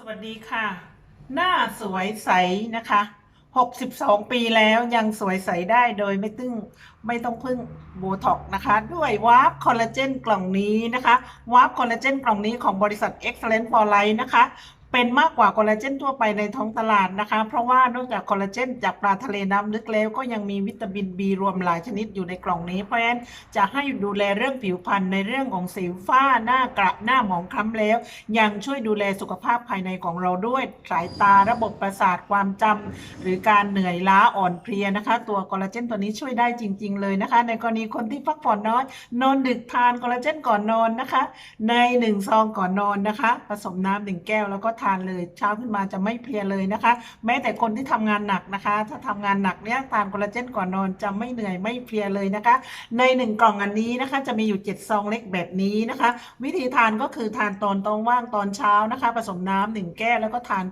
สวัสดีค่ะ หน้าสวยใสนะคะ 62 ปีแล้วยังสวยใสได้โดยไม่ตึงไม่ต้องพึ่งโบท็อกนะคะ ด้วยวาร์ปคอลลาเจนกล่องนี้นะคะวาร์ปคอลลาเจนกล่องนี้ของบริษัท Excellent for Life นะคะ เป็นมากกว่าคอลลาเจนทั่วไปในท้องตลาดนะคะ เพราะว่านอกจากคอลลาเจนจากปลาทะเลน้ำลึกแล้วก็ยังมีวิตามิน B รวมหลายชนิดอยู่ในกล่องนี้ เพราะฉะนั้นจะให้ดูแลเรื่องผิวพรรณในเรื่องของสิวฝ้าหน้ากระหน้าหมองคล้ำแล้ว ยังช่วยดูแลสุขภาพภายในของเราด้วยสายตาระบบประสาทความจำหรือการเหนื่อยล้าอ่อนเพลียนะคะ ตัวคอลลาเจนตัวนี้ช่วยได้จริง ๆ เลยนะคะ ในกรณีคนที่พักผ่อนน้อยนอนดึกทานคอลลาเจนก่อนนอนนะคะ ในหนึ่งซองก่อนนอนนะคะ ผสมน้ำหนึ่งแก้วแล้วก็ทานเลย เช้าขึ้นมาจะไม่เพลียเลยนะคะ แม้แต่คนที่ทำงานหนักนะคะ ถ้าทำงานหนักเนี่ยทานคอลลาเจนก่อนนอนจะไม่เหนื่อยไม่เพลียเลยนะคะ ในหนึ่งกล่องอันนี้นะคะ จะมีอยู่เจ็ดซองเล็กแบบนี้นะคะ วิธีทานก็คือทานตอนตองว่างตอนเช้านะคะ ผสมน้ำหนึ่งแก้วแล้วก็ทาน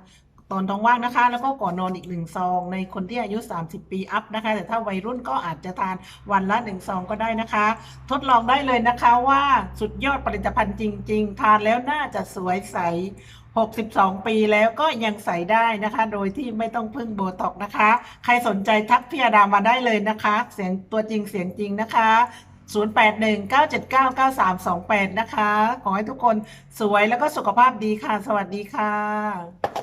ตอนท้องว่างนะคะ แล้วก็ก่อนนอนอีกหนึ่งซองในคนที่อายุ 30 ปีอัพนะคะ แต่ถ้าวัยรุ่นก็อาจจะทานวันละหนึ่งซองก็ได้นะคะ ทดลองได้เลยนะคะว่าสุดยอดผลิตภัณฑ์จริง ๆ ทานแล้วน่าจะสวยใส 62 ปีแล้วก็ยังใส่ได้นะคะ โดยที่ไม่ต้องพึ่งโบท็อกนะคะ ใครสนใจทักพี่อาดามาได้เลยนะคะ เสียงตัวจริงเสียงจริงนะคะ0819799328 นะคะ ขอให้ทุกคนสวยแล้วก็สุขภาพดีค่ะ สวัสดีค่ะ